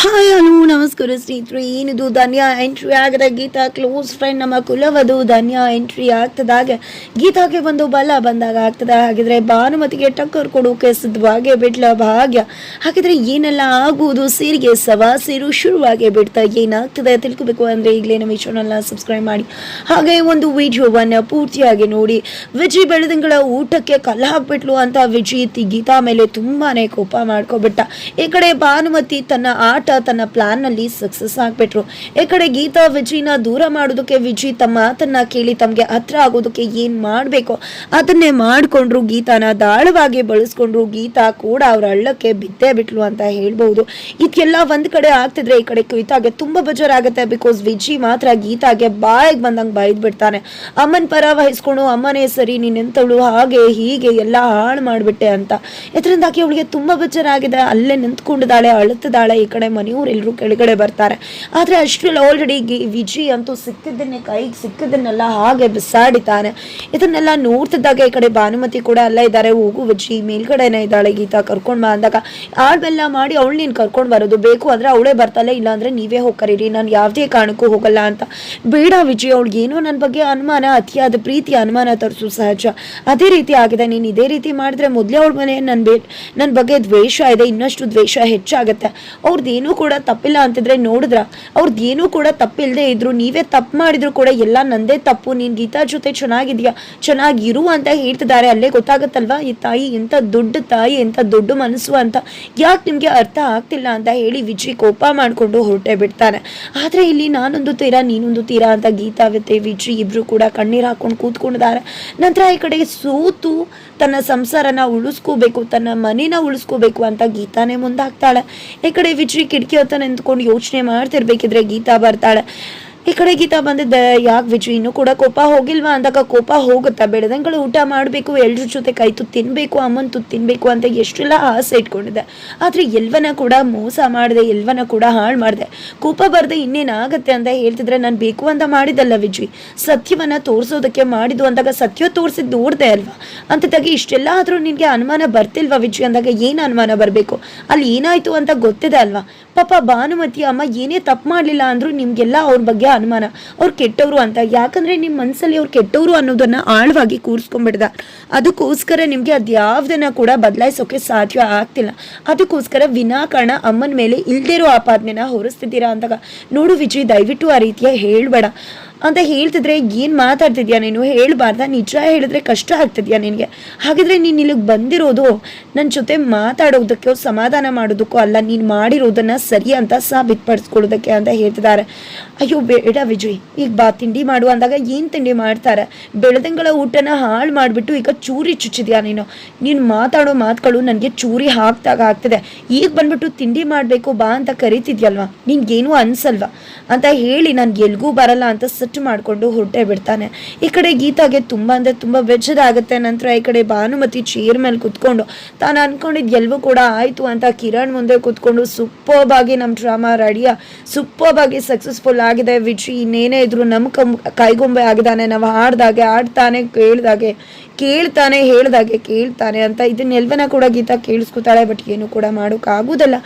Hi, hello, ನಮಸ್ಕಾರ ಸ್ನೇಹಿತರು. ಏನಿದು? ಧನ್ಯ ಎಂಟ್ರಿ ಆಗದ ಗೀತಾ ಕ್ಲೋಸ್ ಫ್ರೆಂಡ್ ನಮ್ಮ ಕುಲವದು. ಧನ್ಯ ಎಂಟ್ರಿ ಆಗ್ತದಾಗೆ ಗೀತಾಗೆ ಒಂದು ಬಲ ಬಂದಾಗ ಆಗ್ತದೆ. ಹಾಗಿದ್ರೆ ಭಾನುಮತಿಗೆ ಟಕ್ಕರ್ ಕೊಡೋಕೆ ಸಿದ್ಧವಾಗೆ ಬಿಡ್ಲ ಭಾಗ್ಯ. ಹಾಗಿದ್ರೆ ಏನೆಲ್ಲ ಆಗುವುದು? ಸೀರಿಗೆ ಸವಾಸಿರು ಶುರುವಾಗೇ ಬಿಡ್ತಾ ಏನಾಗ್ತದೆ? ತಿಳ್ಕೊಬೇಕು ಅಂದ್ರೆ ಈಗಲೇ ನಮ್ಮ ಚಾನಲ್ನ ಸಬ್ಸ್ಕ್ರೈಬ್ ಮಾಡಿ. ಹಾಗೆ ಒಂದು ವಿಡಿಯೋವನ್ನು ಪೂರ್ತಿಯಾಗಿ ನೋಡಿ. ವಿಜಿ ಬೆಳೆದಂಗಳ ಊಟಕ್ಕೆ ಕಲ್ಲ ಹಾಕ್ಬಿಟ್ಲು ಅಂತ ವಿಜಿ ಗೀತಾ ಮೇಲೆ ತುಂಬಾನೇ ಕೋಪ ಮಾಡ್ಕೊಬಿಟ್ಟ. ಈ ಕಡೆ ಭಾನುಮತಿ ತನ್ನ ಆಟ ತನ್ನ ಪ್ಲಾನ್ನಲ್ಲಿ ಸಕ್ಸಸ್ ಆಗ್ಬಿಟ್ರು. ಈ ಕಡೆ ಗೀತಾ ವಿಜಯ್ನ ದೂರ ಮಾಡೋದಕ್ಕೆ ವಿಜಯ್ ತಮ್ಮ ಮಾತನ್ನ ಕೇಳಿ ತಮ್ಗೆ ಹತ್ರ ಆಗೋದಕ್ಕೆ ಏನ್ ಮಾಡ್ಬೇಕು? ಅದನ್ನೇ ಮಾಡ್ಕೊಂಡ್ರು ಗೀತಾನ, ದಾಳವಾಗಿ ಬಳಸ್ಕೊಂಡ್ರು ಗೀತಾ ಕೂಡ ಅವ್ರ ಹಳ್ಳಕ್ಕೆ ಬಿದ್ದೇ ಬಿಟ್ಲು ಅಂತ ಹೇಳ್ಬಹುದು. ಇದೆಲ್ಲ ಒಂದ್ ಕಡೆ ಆಗ್ತಿದ್ರೆ ಈ ಕಡೆ ಗೀತಾಗೆ ತುಂಬಾ ಬೇಜಾರಾಗುತ್ತೆ ಬಿಕಾಸ್ ವಿಜಿ ಮಾತ್ರ ಗೀತಾಗೆ ಬಾಯಿಗೆ ಬಂದಂಗ್ ಬೈದ್ ಬಿಡ್ತಾನೆ. ಅಮ್ಮನ್ ಪರ ವಹಿಸ್ಕೊಂಡು, ಅಮ್ಮನೇ ಸರಿ ನೀನ್ ಎಂತವಳು ಹಾಗೆ, ಹೀಗೆ ಎಲ್ಲ ಹಾಳು ಮಾಡ್ಬಿಟ್ಟೆ ಅಂತ. ಇದರಿಂದಾಗಿ ಅವಳಿಗೆ ತುಂಬಾ ಬೇಜಾರಾಗಿದೆ. ಅಲ್ಲೇ ನಿಂತ್ಕೊಂಡಿದ್ದಾಳೆ, ಅಳುತ್ತಿದ್ದಾಳೆ ಈ ಕಡೆ ಮನೆಯವರೆಲ್ಲರೂ ಕೆಳಗಡೆ ಬರ್ತಾರೆ. ಆದರೆ ಅಷ್ಟರಲ್ಲಿ ಆಲ್ರೆಡಿ ವಿಜಿ ಅಂತೂ ಸಿಕ್ಕಿದ್ದನ್ನೇ ಕೈಗೆ ಸಿಕ್ಕಿದ್ದನ್ನೆಲ್ಲ ಹಾಗೆ ಬಿಸಾಡಿತಾನೆ ಇದನ್ನೆಲ್ಲ ನೋಡ್ತಿದ್ದಾಗ ಈ ಕಡೆ ಭಾನುಮತಿ ಕೂಡ ಅಲ್ಲ ಇದ್ದಾರೆ. ಹೋಗು ವಿಜಯ್ ಮೇಲ್ಗಡೆನೇ ಇದ್ದಾಳೆ ಗೀತಾ, ಕರ್ಕೊಂಡು ಬಾ ಅಂದಾಗ. ಆಳ್ಬೆಲ್ಲ ಮಾಡಿ ಅವಳು ನೀನು ಕರ್ಕೊಂಡ್ ಬರೋದು ಬೇಕು ಅಂದ್ರೆ ಅವಳೇ ಬರ್ತಾಳೆ ಇಲ್ಲ ಅಂದ್ರೆ ನೀವೇ ಹೋಗ್ಕರೀರಿ ನಾನು ಯಾವುದೇ ಕಾರಣಕ್ಕೂ ಹೋಗಲ್ಲ ಅಂತ. ಬೇಡ ವಿಜಯ್ ಅವಳಿಗೆ ಏನೋ ನನ್ನ ಬಗ್ಗೆ ಅನುಮಾನ, ಅತಿಯಾದ ಪ್ರೀತಿ, ಅನುಮಾನ ತರಿಸು ಸಹಜ. ಅದೇ ರೀತಿ ಆಗಿದೆ, ನೀನು ಇದೇ ರೀತಿ ಮಾಡಿದ್ರೆ ಮೊದಲೇ ಅವಳ ಮನೆ ನನ್ನ ಬೇ ನನ್ನ ಬಗ್ಗೆ ದ್ವೇಷ ಇದೆ, ಇನ್ನಷ್ಟು ದ್ವೇಷ ಹೆಚ್ಚಾಗುತ್ತೆ. ಅವ್ರದ್ದೇನೂ ಕೂಡ ತಪ್ಪಿಲ್ಲ ಅಂತಿದ್ರೆ ನೋಡಿದ್ರ? ಅವ್ರದ್ದು ಏನೂ ಕೂಡ ತಪ್ಪಿಲ್ಲದೆ ಇದ್ರು, ನೀವೇ ತಪ್ಪು ಮಾಡಿದ್ರು ಕೂಡ ಎಲ್ಲ ನಂದೇ ತಪ್ಪು. ನೀನು ಗೀತಾ ಜೊತೆ ಚೆನ್ನಾಗಿದ್ಯಾ? ಚೆನ್ನಾಗಿರು ಅಂತ ಹೇಳ್ತಿದ್ದಾರೆ ಅಲ್ಲೇ ಗೊತ್ತಾಗುತ್ತಲ್ವಾ? ಈ ತಾಯಿ ಎಂಥ ದೊಡ್ಡ ತಾಯಿ ಎಂಥ ದೊಡ್ಡ ಮನಸ್ಸು ಅಂತ ಯಾಕೆ ನಿಮಗೆ ಅರ್ಥ ಆಗ್ತಿಲ್ಲ ಅಂತ ಹೇಳಿ ವಿಜಯ್ ಕೋಪ ಮಾಡ್ಕೊಂಡು ಹೊರಟೆ ಬಿಡ್ತಾನೆ ಆದ್ರೆ ಇಲ್ಲಿ ನಾನೊಂದು ತೀರಾ, ನೀನೊಂದು ತೀರಾ ಅಂತ ಗೀತಾ ವಿಜಯ್ ಇಬ್ರು ಕೂಡ ಕಣ್ಣೀರು ಹಾಕೊಂಡು ಕೂತ್ಕೊಂಡಿದ್ದಾರೆ. ನಂತರ ಈ ಕಡೆ ಸೋತು ತನ್ನ ಸಂಸಾರನ ಉಳಿಸ್ಕೋಬೇಕು, ತನ್ನ ಮನೇನ ಉಳಿಸ್ಕೋಬೇಕು ಅಂತ ಗೀತಾನೇ ಮುಂದಾಗ್ತಾಳೆ. ಈ ಕಡೆ ವಿಜಯ್ ಕಿಟಕಿ ಹತ್ತ ನಿಂತ್ಕೊಂಡು ಯೋಚನೆ ಮಾಡ್ತಿರ್ಬೇಕಿದ್ರೆ ಗೀತಾ ಬರ್ತಾಳೆ. ಈ ಕಡೆ ಗೀತಾ ಬಂದಿದ್ದ, ಯಾಕೆ ವಿಜು? ಇನ್ನೂ ಕೂಡ ಕೋಪ ಹೋಗಿಲ್ವಾ ಅಂದಾಗ ಕೋಪ ಹೋಗುತ್ತಾ? ಬೆಳೆದಂಗಳು ಊಟ ಮಾಡಬೇಕು, ಎಲ್ರ ಜೊತೆ ಕೈ ತು ತಿನ್ಬೇಕು ಅಮ್ಮನ ತುತ್ತು ತಿನ್ಬೇಕು ಅಂತ ಎಷ್ಟೆಲ್ಲ ಆಸೆ ಇಟ್ಕೊಂಡಿದ್ದೆ. ಆದರೆ ಎಲ್ವನ ಕೂಡ ಮೋಸ ಮಾಡಿದೆ, ಎಲ್ವನ ಕೂಡ ಹಾಳು ಮಾಡಿದೆ. ಕೋಪ ಬರ್ದೆ ಇನ್ನೇನಾಗತ್ತೆ ಅಂತ ಹೇಳ್ತಿದ್ರೆ ನಾನು ಬೇಕು ಅಂತ ಮಾಡಿದಲ್ಲ ವಿಜಯ್ ಸತ್ಯವನ್ನ ತೋರಿಸೋದಕ್ಕೆ ಮಾಡಿದ್ದು ಅಂದಾಗ ಸತ್ಯ ತೋರಿಸಿದ್ದು ನೋಡ್ದೆ ಅಲ್ವಾ? ಅಂತದಾಗಿ ಇಷ್ಟೆಲ್ಲ ಆದರೂ ನಿನಗೆ ಅನುಮಾನ ಬರ್ತಿಲ್ವಾ ವಿಜಯ್ ಅಂದಾಗ ಏನು ಅನುಮಾನ ಬರಬೇಕು? ಅಲ್ಲಿ ಏನಾಯಿತು ಅಂತ ಗೊತ್ತಿದೆ ಅಲ್ವಾ? ಪಾಪ ಭಾನುಮತಿ ಅಮ್ಮ ಏನೇ ತಪ್ಪು ಮಾಡಲಿಲ್ಲ ಅಂದರೂ ನಿಮಗೆಲ್ಲ ಅವ್ರ ಬಗ್ಗೆ ಅನುಮಾನ. ಅವ್ರು ಕೆಟ್ಟವರು ಅಂತ. ಯಾಕಂದ್ರೆ ನಿಮ್ಮ ಮನಸ್ಸಲ್ಲಿ ಅವ್ರು ಕೆಟ್ಟವರು ಅನ್ನೋದನ್ನ ಆಳವಾಗಿ ಕೂರಿಸ್ಕೊಂಡ್ಬಿಡ್ದ ಅದಕ್ಕೋಸ್ಕರ ನಿಮ್ಗೆ ಅದ್ಯಾವ್ದನ್ನ ಕೂಡ ಬದಲಾಯಿಸೋಕೆ ಸಾಧ್ಯ ಆಗ್ತಿಲ್ಲ. ಅದಕ್ಕೋಸ್ಕರ ವಿನಾಕಾರಣ ಅಮ್ಮನ ಮೇಲೆ ಇಲ್ದಿರೋ ಆಪಾದನೆನ ಹೊರಿಸ್ತಿದ್ದೀರಾ ಅಂದಾಗ ನೋಡು ವಿಜಯ್, ದಯವಿಟ್ಟು ಆ ರೀತಿಯ ಹೇಳ್ಬೇಡ. ಅಂತ ಹೇಳ್ತಿದ್ರೆ ಏನು ಮಾತಾಡ್ತಿದ್ಯಾ ನೀನು? ಹೇಳ್ಬಾರ್ದ? ನಿಜ ಹೇಳಿದ್ರೆ ಕಷ್ಟ ಆಗ್ತಿದ್ಯಾ ನಿನಗೆ? ಹಾಗಿದ್ರೆ ನೀನು ಇಲ್ಲಿಗೆ ಬಂದಿರೋದು ನನ್ನ ಜೊತೆ ಮಾತಾಡೋದಕ್ಕೋ, ಸಮಾಧಾನ ಮಾಡೋದಕ್ಕೋ ಅಲ್ಲ, ನೀನು ಮಾಡಿರೋದನ್ನ ಸರಿ ಅಂತ ಸಾಬೀತುಪಡಿಸ್ಕೊಳ್ಳೋದಕ್ಕೆ ಅಂತ ಹೇಳ್ತಿದ್ದಾರೆ. ಅಯ್ಯೋ ಬೇಡ ವಿಜಯ್, ಈಗ ಬಾ, ತಿಂಡಿ ಮಾಡು ಅಂದಾಗ ಏನು ತಿಂಡಿ ಮಾಡ್ತಾರೆ? ಬೆಳೆದಂಗಳ ಊಟನ ಹಾಳು ಮಾಡಿಬಿಟ್ಟು ಈಗ ಚೂರಿ ಚುಚ್ಚಿದ್ಯಾ ನೀನು? ನೀನು ಮಾತಾಡೋ ಮಾತುಗಳು ನನಗೆ ಚೂರಿ ಹಾಕ್ದಾಗ ಆಗ್ತಿದೆ. ಈಗ ಬಂದ್ಬಿಟ್ಟು ತಿಂಡಿ ಮಾಡಬೇಕು, ಬಾ ಅಂತ ಕರಿತಿದ್ಯಲ್ವಾ? ನಿನ್ಗೇನು ಅನ್ಸಲ್ವಾ? ಅಂತ ಹೇಳಿ ನನ್ಗೆ ಎಲ್ಗೂ ಬರಲ್ಲ ಅಂತ ಸೆಟ್ ಮಾಡಿಕೊಂಡು ಹೊರಟೆ ಬಿಡ್ತಾನೆ. ಈ ಕಡೆ ಗೀತಾಗೆ ತುಂಬ ಅಂದರೆ ತುಂಬ ಆಗುತ್ತೆ ನಂತರ ಈ ಕಡೆ ಭಾನುಮತಿ ಚೇರ್ ಮೇಲೆ ಕುತ್ಕೊಂಡು, ತಾನು ಅಂದ್ಕೊಂಡಿದ್ದು ಎಲ್ಲವೂ ಕೂಡ ಆಯಿತು ಅಂತ ಕಿರಣ್ ಮುಂದೆ ಕುತ್ಕೊಂಡು ಸೂಪರ್ಬ್ ಆಗಿ ನಮ್ಮ ಡ್ರಾಮಾ ರೆಡಿಯ ಸೂಪರ್ಬ್ ಆಗಿ ಸಕ್ಸಸ್ಫುಲ್ ಆಗಿದೆ. ವಿಜಿ ಇನ್ನೇನೇ ಇದ್ರು ನಮ್ಮ ಕಂ ಕೈಗೊಂಬೆ ಆಗಿದ್ದಾನೆ. ನಾವು ಹಾಡ್ದಾಗೆ ಆಡ್ತಾನೆ ಕೇಳ್ದಾಗೆ, ಕೇಳ್ತಾನೆ, ಹೇಳ್ದಾಗೆ, ಕೇಳ್ತಾನೆ ಅಂತ ಇದನ್ನೆಲ್ವನ ಕೂಡ ಗೀತಾ ಕೇಳಿಸ್ಕೊತಾಳೆ, ಬಟ್ ಏನು ಕೂಡ ಮಾಡೋಕ್ಕಾಗೋದಲ್ಲ.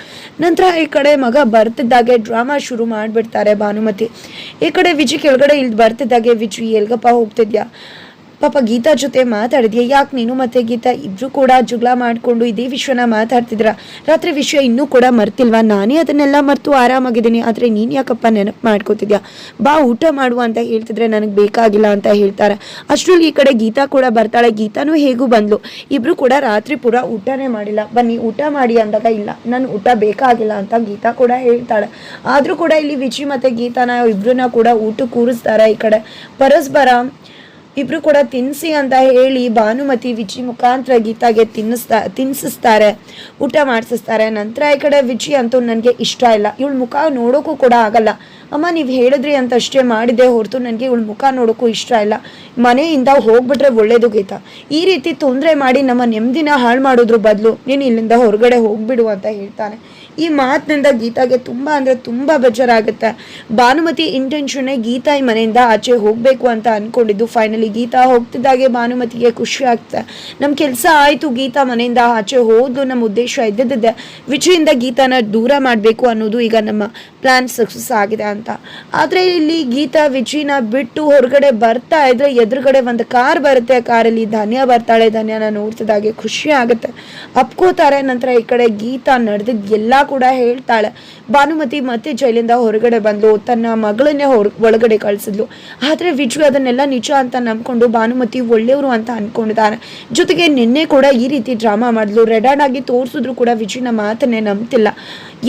ನಂತರ ಈ ಕಡೆ ಮಗ ಬರ್ತಿದ್ದಾಗೆ ಡ್ರಾಮಾ ಶುರು ಮಾಡಿಬಿಡ್ತಾರೆ ಭಾನುಮತಿ. ಈ ಕಡೆ ವಿಜಿ ಕೆಳಗಡೆ ಇಲ್ಲಿ ಬರ್ತಿದ್ದಾಗೆ ವಿಜಯ್ ಎಲ್ಗಪ್ಪ ಹೋಗ್ತಿದ್ಯಾ? ಪಾಪ ಗೀತಾ ಜೊತೆ ಮಾತಾಡಿದ್ಯಾ? ಯಾಕೆ ನೀನು ಮತ್ತೆ ಗೀತಾ? ಇಬ್ರು ಕೂಡ ಜುಗ್ಲ ಮಾಡ್ಕೊಂಡು ಇದೇ ವಿಷಯನ ಮಾತಾಡ್ತಿದ್ರ. ರಾತ್ರಿ ವಿಷಯ ಇನ್ನೂ ಕೂಡ ಮರ್ತಿಲ್ವಾ? ನಾನೇ ಅದನ್ನೆಲ್ಲ ಮರ್ತು ಆರಾಮಾಗಿದ್ದೀನಿ. ಆದರೆ ನೀನು ಯಾಕಪ್ಪ ನೆನಪು ಮಾಡ್ಕೋತಿದ್ಯಾ? ಬಾ, ಊಟ ಮಾಡು ಅಂತ ಹೇಳ್ತಿದ್ರೆ ನನಗೆ ಬೇಕಾಗಿಲ್ಲ ಅಂತ ಹೇಳ್ತಾರೆ. ಅಷ್ಟರಲ್ಲಿ ಈ ಕಡೆ ಗೀತಾ ಕೂಡ ಬರ್ತಾಳೆ. ಗೀತಾನೂ ಹೇಗೂ ಬಂದ್ಲು. ಇಬ್ರು ಕೂಡ ರಾತ್ರಿ ಪೂರ ಊಟನೇ ಮಾಡಿಲ್ಲ. ಬನ್ನಿ, ಊಟ ಮಾಡಿ ಅಂದಾಗ ಇಲ್ಲ, ನಾನು ಊಟ ಬೇಕಾಗಿಲ್ಲ ಅಂತ ಗೀತಾ ಕೂಡ ಹೇಳ್ತಾಳೆ. ಆದರೂ ಕೂಡ ಇಲ್ಲಿ ವಿಜಿ ಮತ್ತೆ ಗೀತಾನ ಇಬ್ಬರನ್ನ ಕೂಡ ಊಟ ಕೂರಿಸ್ತಾರೆ ಈ ಕಡೆ. ಪರಸ್ಪರ ಇಬ್ರು ಕೂಡ ತಿನ್ಸಿ ಅಂತ ಹೇಳಿ ಭಾನುಮತಿ ವಿಜಿ ಮುಖಾಂತರ ಗೀತಾಗೆ ತಿನ್ನಿಸ್ತಾ, ತಿನ್ಸಿಸ್ತಾರೆ, ಊಟ ಮಾಡಿಸ್ತಾರೆ ನಂತರ ಈ ಕಡೆ ವಿಜಿ ಅಂತೂ ನನಗೆ ಇಷ್ಟ ಇಲ್ಲ. ಇವಳ ಮುಖ ನೋಡೋಕ್ಕೂ ಕೂಡ ಆಗಲ್ಲ. ಅಮ್ಮ, ನೀವು ಹೇಳಿದ್ರಿ ಅಂತ ಅಷ್ಟೇ ಮಾಡಿದೆ ಹೊರತು ನನಗೆ ಇವಳ ಮುಖ ನೋಡೋಕ್ಕೂ ಇಷ್ಟ ಇಲ್ಲ. ಮನೆಯಿಂದ ಹೋಗ್ಬಿಟ್ರೆ ಒಳ್ಳೇದು ಗೀತಾ. ಈ ರೀತಿ ತೊಂದರೆ ಮಾಡಿ ನಮ್ಮ ನೆಮ್ಮದಿನ ಹಾಳು ಮಾಡೋದ್ರ ಬದಲು ನೀನು ಇಲ್ಲಿಂದ ಹೊರಗಡೆ ಹೋಗ್ಬಿಡು ಅಂತ ಹೇಳ್ತಾನೆ. ಈ ಮಾತಿನಿಂದ ಗೀತಾಗೆ ತುಂಬ ಅಂದರೆ ತುಂಬ ಬೇಜಾರಾಗುತ್ತೆ. ಭಾನುಮತಿ ಇಂಟೆನ್ಷನ್ನೇ ಗೀತಾ ಈ ಮನೆಯಿಂದ ಆಚೆ ಹೋಗಬೇಕು ಅಂತ ಅಂದ್ಕೊಂಡಿದ್ದು ಫೈನಲಿ ಗೀತಾ ಹೋಗ್ತಿದ್ದಾಗೆ ಭಾನುಮತಿಗೆ ಖುಷಿ ಆಗ್ತದೆ ನಮ್ಮ ಕೆಲಸ ಆಯಿತು ಗೀತಾ ಮನೆಯಿಂದ ಆಚೆ ಹೋದ್ಲು ನಮ್ಮ ಉದ್ದೇಶ ಇದ್ದಿದ್ದೆ ವಿಜಯಿಂದ ಗೀತಾನ ದೂರ ಮಾಡಬೇಕು ಅನ್ನೋದು ಈಗ ನಮ್ಮ ಪ್ಲ್ಯಾನ್ ಸಕ್ಸಸ್ ಆಗಿದೆ ಅಂತ. ಆದರೆ ಇಲ್ಲಿ ಗೀತಾ ವಿಚಿನ ಬಿಟ್ಟು ಹೊರಗಡೆ ಬರ್ತಾ ಇದ್ರೆ ಎದುರುಗಡೆ ಒಂದು ಕಾರ್ ಬರುತ್ತೆ. ಕಾರಲ್ಲಿ ಧನ್ಯ ಬರ್ತಾಳೆ. ಧನ್ಯನ ನೋಡ್ತಿದ್ದಾಗೆ ಖುಷಿ ಆಗುತ್ತೆ. ಅಪ್ಕೋತಾರೆ. ನಂತರ ಈ ಕಡೆ ಗೀತಾ ನಡೆದಿದ್ದು ಎಲ್ಲ ಕೂಡ ಹೇಳ್ತಾಳೆ. ಭಾನುಮತಿ ಮತ್ತೆ ಜೈಲಿಂದ ಹೊರಗಡೆ ಬಂದು ತನ್ನ ಮಗಳನ್ನೇ ಹೊರ, ಒಳಗಡೆ ಕಳಿಸಿದ್ಲು. ಆದರೆ ವಿಜು ಅದನ್ನೆಲ್ಲ ನಿಜ ಅಂತ ನಂಬ್ಕೊಂಡು ಭಾನುಮತಿ ಒಳ್ಳೆಯವರು ಅಂತ ಅನ್ಕೊಂಡಿದ್ದಾನೆ. ಜೊತೆಗೆ ನಿನ್ನೆ ಕೂಡ ಈ ರೀತಿ ಡ್ರಾಮಾ ಮಾಡಿದ್ಲು. ರೆಡಾರ್ಡ್ ಆಗಿ ತೋರಿಸಿದ್ರು ಕೂಡ ವಿಜುನ ಮಾತನ್ನೇ ನಂಬ್ತಿಲ್ಲ.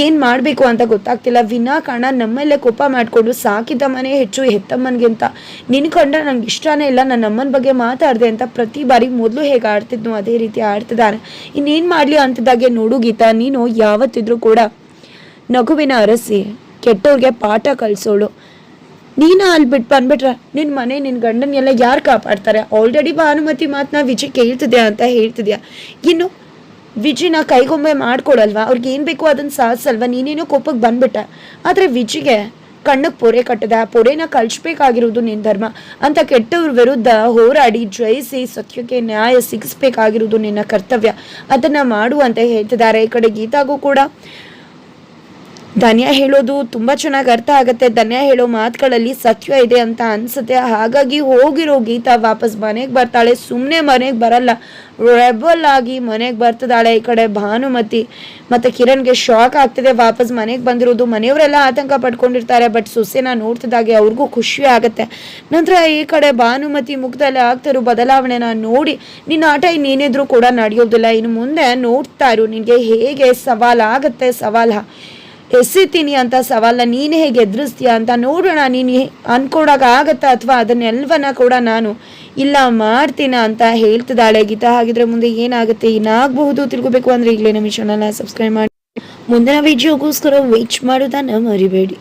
ಏನು ಮಾಡಬೇಕು ಅಂತ ಗೊತ್ತಾಗ್ತಿಲ್ಲ. ವಿನಾಕಾರಣ ನಮ್ಮಲ್ಲೇ ಕೋಪ ಮಾಡಿಕೊಂಡು ಸಾಕಿದ ಮನೆ ಹೆಚ್ಚು ಹೆತ್ತಮ್ಮನಿಗಿಂತ ನಿನ್ ಕಂಡ ನಂಗೆ ಇಷ್ಟನೇ ಇಲ್ಲ. ನನ್ನ ಅಮ್ಮನ ಬಗ್ಗೆ ಮಾತಾಡಿದೆ ಅಂತ ಪ್ರತಿ ಬಾರಿ ಮೊದಲು ಹೇಗೆ ಆಡ್ತಿದ್ನು ಅದೇ ರೀತಿ ಆಡ್ತಿದ್ದಾನೆ. ಇನ್ನೇನು ಮಾಡಲಿ ಅಂತಿದ್ದಾಗೆ ನೋಡು ಗೀತಾ. ನೀನು ಯಾವತ್ತಿದ್ರೂ ಕೂಡ ನಗುವಿನ ಅರಸಿ ಕೆಟ್ಟವ್ರಿಗೆ ಪಾಠ ಕಲಿಸೋಳು. ನೀನು ಅಲ್ಲಿ ಬಿಟ್ಟು ಬಂದ್ಬಿಟ್ರೆ ನಿನ್ನ ಮನೆ ನಿನ್ನ ಗಂಡನೆಲ್ಲ ಯಾರು ಕಾಪಾಡ್ತಾರೆ? ಆಲ್ರೆಡಿ ಭಾನುಮತಿ ಮಾತನ್ನ ವಿಜಿ ಕೇಳ್ತಿದ್ಯಾ ಅಂತ ಹೇಳ್ತಿದ್ಯಾ? ಇನ್ನು ವಿಜಿನ ಕೈಗೊಂಬೆ ಮಾಡ್ಕೊಡಲ್ವಾ? ಅವ್ರಿಗೆ ಏನು ಬೇಕು ಅದನ್ನು ಸಾಧಿಸಲ್ವಾ? ನೀನೇನೋ ಕೋಪಕ್ಕೆ ಬಂದ್ಬಿಟ್ಟ. ಆದರೆ ವಿಜಿಗೆ ಕಣ್ಣಕ್ಕೆ ಪೊರೆ ಕಟ್ಟದ, ಪೊರೆನ ಕಳಿಸ್ಬೇಕಾಗಿರೋದು ನಿನ್ನ ಧರ್ಮ. ಅಂತ ಕೆಟ್ಟವ್ರ ವಿರುದ್ಧ ಹೋರಾಡಿ ಜಯಿಸಿ ಸತ್ಯಕ್ಕೆ ನ್ಯಾಯ ಸಿಗಿಸ್ಬೇಕಾಗಿರೋದು ನಿನ್ನ ಕರ್ತವ್ಯ. ಅದನ್ನು ಮಾಡು ಅಂತ ಹೇಳ್ತಿದ್ದಾರೆ. ಈ ಕಡೆ ಗೀತಾಗೂ ಕೂಡ ಧನ್ಯ ಹೇಳೋದು ತುಂಬ ಚೆನ್ನಾಗಿ ಅರ್ಥ ಆಗುತ್ತೆ. ಧನ್ಯ ಹೇಳೋ ಮಾತುಗಳಲ್ಲಿ ಸತ್ಯ ಇದೆ ಅಂತ ಅನ್ಸುತ್ತೆ. ಹಾಗಾಗಿ ಹೋಗಿರೋ ಗೀತಾ ವಾಪಸ್ ಮನೆಗೆ ಬರ್ತಾಳೆ. ಸುಮ್ಮನೆ ಮನೆಗೆ ಬರಲ್ಲ. ರೆಬಲ್ ಆಗಿ ಮನೆಗೆ ಬರ್ತಿದ್ದಾಳೆ ಈ ಕಡೆ ಭಾನುಮತಿ. ಮತ್ತು ಕಿರಣ್ಗೆ ಶಾಕ್ ಆಗ್ತಿದೆ. ವಾಪಸ್ ಮನೆಗೆ ಬಂದಿರೋದು. ಮನೆಯವರೆಲ್ಲ ಆತಂಕ ಪಡ್ಕೊಂಡಿರ್ತಾರೆ. ಬಟ್ ಸೊಸೆನ ನೋಡ್ತಿದ್ದಾಗೆ ಅವ್ರಿಗೂ ಖುಷಿ ಆಗುತ್ತೆ. ನಂತರ ಈ ಕಡೆ ಭಾನುಮತಿ ಮುಖದಲ್ಲಿ ಆಗ್ತಿರೋ ಬದಲಾವಣೆನ ನೋಡಿ, ನಿನ್ನ ಆಟ ಇನ್ನೇನಿದ್ರು ಕೂಡ ನಡೆಯೋದಿಲ್ಲ. ಇನ್ನು ಮುಂದೆ ನೋಡ್ತಾ ಇರು. ನಿನಗೆ ಹೇಗೆ ಸವಾಲಾಗುತ್ತೆ ಸವಾಲ? ಎಸಿತೀನಿ ಅಂತ ಸವಾಲ ನೀನು ಹೇಗೆ ಎದುರಿಸ್ತೀಯ ಅಂತ ನೋಡೋಣ. ನೀನು ಅನ್ಕೊಡಕ್ಕೆ ಆಗತ್ತಾ ಅಥವಾ ಅದನ್ನೆಲ್ವನ್ನ ಕೂಡ ನಾನು ಇಲ್ಲ ಮಾಡ್ತೀನ ಅಂತ ಹೇಳ್ತಿದ್ದಾಳೆ. ಗೀತಾ, ಹಾಗಿದ್ರೆ ಮುಂದೆ ಏನಾಗುತ್ತೆ? ಏನಾಗಬಹುದು? ತಿಳ್ಕೊಬೇಕು ಅಂದರೆ ಈಗಲೇ ನಮ್ಮ ಚಾನಲ್ನ ಸಬ್ಸ್ಕ್ರೈಬ್ ಮಾಡಿ. ಮುಂದಿನ ವಿಡಿಯೋಗೋಸ್ಕರ ವೇಟ್ ಮಾಡೋದನ್ನು ಮರಿಬೇಡಿ.